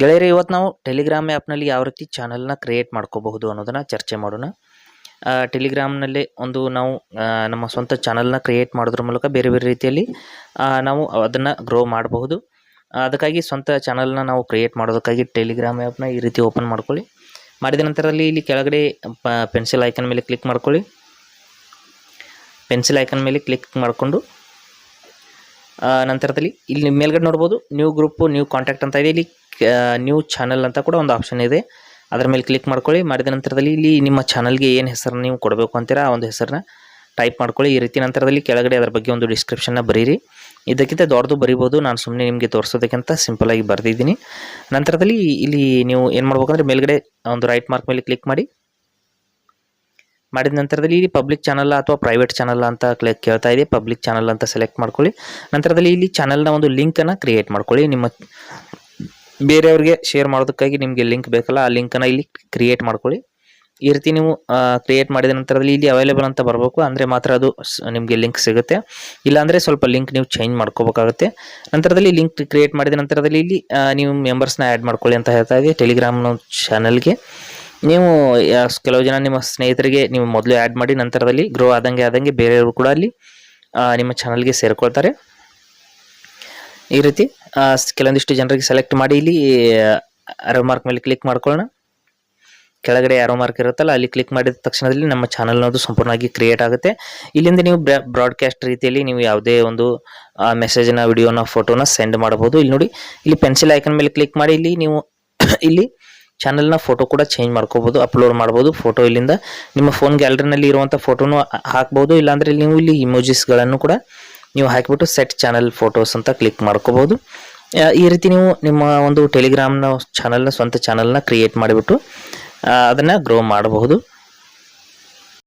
ಗೆಳೆಯರೆ ಇವತ್ತು ನಾವು ಟೆಲಿಗ್ರಾಮ್ ಆ್ಯಪ್ನಲ್ಲಿ ಯಾವ ರೀತಿ ಚಾನಲ್ನ ಕ್ರಿಯೇಟ್ ಮಾಡ್ಕೋಬಹುದು ಅನ್ನೋದನ್ನು ಚರ್ಚೆ ಮಾಡೋಣ. ಟೆಲಿಗ್ರಾಮ್ನಲ್ಲಿ ಒಂದು ನಾವು ನಮ್ಮ ಸ್ವಂತ ಚಾನಲ್ನ ಕ್ರಿಯೇಟ್ ಮಾಡೋದ್ರ ಮೂಲಕ ಬೇರೆ ಬೇರೆ ರೀತಿಯಲ್ಲಿ ನಾವು ಅದನ್ನು ಗ್ರೋ ಮಾಡಬಹುದು. ಅದಕ್ಕಾಗಿ ಸ್ವಂತ ಚಾನಲ್ನ ನಾವು ಕ್ರಿಯೇಟ್ ಮಾಡೋದಕ್ಕಾಗಿ ಟೆಲಿಗ್ರಾಮ್ ಆ್ಯಪ್ನ ಈ ರೀತಿ ಓಪನ್ ಮಾಡ್ಕೊಳ್ಳಿ. ಮಾಡಿದ ನಂತರದಲ್ಲಿ ಇಲ್ಲಿ ಕೆಳಗಡೆ ಪೆನ್ಸಿಲ್ ಐಕನ್ ಮೇಲೆ ಕ್ಲಿಕ್ ಮಾಡ್ಕೊಳ್ಳಿ. ಪೆನ್ಸಿಲ್ ಐಕನ್ ಮೇಲೆ ಕ್ಲಿಕ್ ಮಾಡಿಕೊಂಡು ನಂತರದಲ್ಲಿ ಇಲ್ಲಿ ಮೇಲ್ಗಡೆ ನೋಡ್ಬೋದು. ನ್ಯೂ ಗ್ರೂಪು ನ್ಯೂ ಕಾಂಟ್ಯಾಕ್ಟ್ ಅಂತ ಇದೆ. ಇಲ್ಲಿ ನ್ಯೂ ಚಾನಲ್ ಅಂತ ಕೂಡ ಒಂದು ಆಪ್ಷನ್ ಇದೆ. ಅದರ ಮೇಲೆ ಕ್ಲಿಕ್ ಮಾಡ್ಕೊಳ್ಳಿ. ಮಾಡಿದ ನಂತರದಲ್ಲಿ ಇಲ್ಲಿ ನಿಮ್ಮ ಚಾನಲ್ಗೆ ಏನು ಹೆಸರನ್ನ ನೀವು ಕೊಡಬೇಕು ಅಂತೀರಾ ಆ ಒಂದು ಹೆಸರನ್ನ ಟೈಪ್ ಮಾಡ್ಕೊಳ್ಳಿ. ಈ ರೀತಿ ನಂತರದಲ್ಲಿ ಕೆಳಗಡೆ ಅದರ ಬಗ್ಗೆ ಒಂದು ಡಿಸ್ಕ್ರಿಪ್ಷನ್ನ ಬರೀರಿ. ಇದಕ್ಕಿಂತ ದೊಡ್ಡದು ಬರಿಬೋದು. ನಾನು ಸುಮ್ಮನೆ ನಿಮಗೆ ತೋರಿಸೋದಕ್ಕಿಂತ ಸಿಂಪಲಾಗಿ ಬರೆದಿದ್ದೀನಿ. ನಂತರದಲ್ಲಿ ಇಲ್ಲಿ ನೀವು ಏನು ಮಾಡ್ಬೇಕಂದ್ರೆ ಮೇಲ್ಗಡೆ ಒಂದು ರೈಟ್ ಮಾರ್ಕ್ ಮೇಲೆ ಕ್ಲಿಕ್ ಮಾಡಿ. ಮಾಡಿದ ನಂತರದಲ್ಲಿ ಇಲ್ಲಿ ಪಬ್ಲಿಕ್ ಚಾನಲ್ ಅಥವಾ ಪ್ರೈವೇಟ್ ಚಾನಲ್ ಅಂತ ಕೇಳ್ತಾ ಇದೆ. ಪಬ್ಲಿಕ್ ಚಾನಲ್ ಅಂತ ಸೆಲೆಕ್ಟ್ ಮಾಡ್ಕೊಳ್ಳಿ. ನಂತರದಲ್ಲಿ ಇಲ್ಲಿ ಚಾನಲ್ನ ಒಂದು ಲಿಂಕನ್ನು ಕ್ರಿಯೇಟ್ ಮಾಡ್ಕೊಳ್ಳಿ. ನಿಮ್ಮ ಬೇರೆಯವ್ರಿಗೆ ಶೇರ್ ಮಾಡೋದಕ್ಕಾಗಿ ನಿಮಗೆ ಲಿಂಕ್ ಬೇಕಲ್ಲ, ಆ ಲಿಂಕನ್ನು ಇಲ್ಲಿ ಕ್ರಿಯೇಟ್ ಮಾಡ್ಕೊಳ್ಳಿ. ಈ ರೀತಿ ನೀವು ಕ್ರಿಯೇಟ್ ಮಾಡಿದ ನಂತರದಲ್ಲಿ ಇಲ್ಲಿ ಅವೈಲೇಬಲ್ ಅಂತ ಬರಬೇಕು. ಅಂದರೆ ಮಾತ್ರ ಅದು ನಿಮಗೆ ಲಿಂಕ್ ಸಿಗುತ್ತೆ. ಇಲ್ಲಾಂದರೆ ಸ್ವಲ್ಪ ಲಿಂಕ್ ನೀವು ಚೇಂಜ್ ಮಾಡ್ಕೋಬೇಕಾಗುತ್ತೆ. ನಂತರದಲ್ಲಿ ಲಿಂಕ್ ಕ್ರಿಯೇಟ್ ಮಾಡಿದ ನಂತರದಲ್ಲಿ ಇಲ್ಲಿ ನೀವು ಮೆಂಬರ್ಸ್ನ ಆ್ಯಡ್ ಮಾಡ್ಕೊಳ್ಳಿ ಅಂತ ಹೇಳ್ತಾ ಇದೆ. ಟೆಲಿಗ್ರಾಮ್ ಚಾನಲ್ಗೆ ನೀವು ಕೆಲವು ಜನ ನಿಮ್ಮ ಸ್ನೇಹಿತರಿಗೆ ನೀವು ಮೊದಲು ಆ್ಯಡ್ ಮಾಡಿ, ನಂತರದಲ್ಲಿ ಗ್ರೋ ಆದಂಗೆ ಆದಂಗೆ ಬೇರೆಯವರು ಕೂಡ ಅಲ್ಲಿ ನಿಮ್ಮ ಚಾನಲ್ಗೆ ಸೇರಿಕೊಳ್ತಾರೆ. ಈ ರೀತಿ ಕೆಲವೊಂದಿಷ್ಟು ಜನರಿಗೆ ಸೆಲೆಕ್ಟ್ ಮಾಡಿ ಇಲ್ಲಿ ಅರೋ ಮಾರ್ಕ್ ಮೇಲೆ ಕ್ಲಿಕ್ ಮಾಡ್ಕೊಳ್ಳೋಣ. ಕೆಳಗಡೆ ಯಾರೋ ಮಾರ್ಕ್ ಇರುತ್ತಲ್ಲ, ಅಲ್ಲಿ ಕ್ಲಿಕ್ ಮಾಡಿದ ತಕ್ಷಣದಲ್ಲಿ ನಮ್ಮ ಚಾನಲ್ ಅನ್ನೋದು ಸಂಪೂರ್ಣವಾಗಿ ಕ್ರಿಯೇಟ್ ಆಗುತ್ತೆ. ಇಲ್ಲಿಂದ ನೀವು ಬ್ರಾಡ್ಕಾಸ್ಟ್ ರೀತಿಯಲ್ಲಿ ನೀವು ಯಾವುದೇ ಒಂದು ಮೆಸೇಜ್ನ ವಿಡಿಯೋನ ಫೋಟೋನ ಸೆಂಡ್ ಮಾಡಬಹುದು. ಇಲ್ಲಿ ನೋಡಿ, ಇಲ್ಲಿ ಪೆನ್ಸಿಲ್ ಐಕನ್ ಮೇಲೆ ಕ್ಲಿಕ್ ಮಾಡಿ, ಇಲ್ಲಿ ನೀವು, ಇಲ್ಲಿ ಚಾನಲ್ನ ಫೋಟೋ ಕೂಡ ಚೇಂಜ್ ಮಾಡ್ಕೋಬೋದು ಅಪ್ಲೋಡ್ ಮಾಡ್ಬೋದು. ಫೋಟೋ ಇಲ್ಲಿಂದ ನಿಮ್ಮ ಫೋನ್ ಗ್ಯಾಲರಿನಲ್ಲಿ ಇರುವಂಥ ಫೋಟೋನು ಹಾಕ್ಬೋದು. ಇಲ್ಲಾಂದರೆ ನೀವು ಇಲ್ಲಿ ಇಮೋಜಿಸ್ಗಳನ್ನು ಕೂಡ ನೀವು ಹಾಕಿಬಿಟ್ಟು ಸೆಟ್ ಚಾನಲ್ ಫೋಟೋಸ್ ಅಂತ ಕ್ಲಿಕ್ ಮಾಡ್ಕೋಬೋದು. ಈ ರೀತಿ ನೀವು ನಿಮ್ಮ ಒಂದು ಟೆಲಿಗ್ರಾಮ್ನ ಚಾನಲ್ನ ಸ್ವಂತ ಚಾನಲ್ನ ಕ್ರಿಯೇಟ್ ಮಾಡಿಬಿಟ್ಟು ಅದನ್ನು ಗ್ರೋ ಮಾಡಬಹುದು.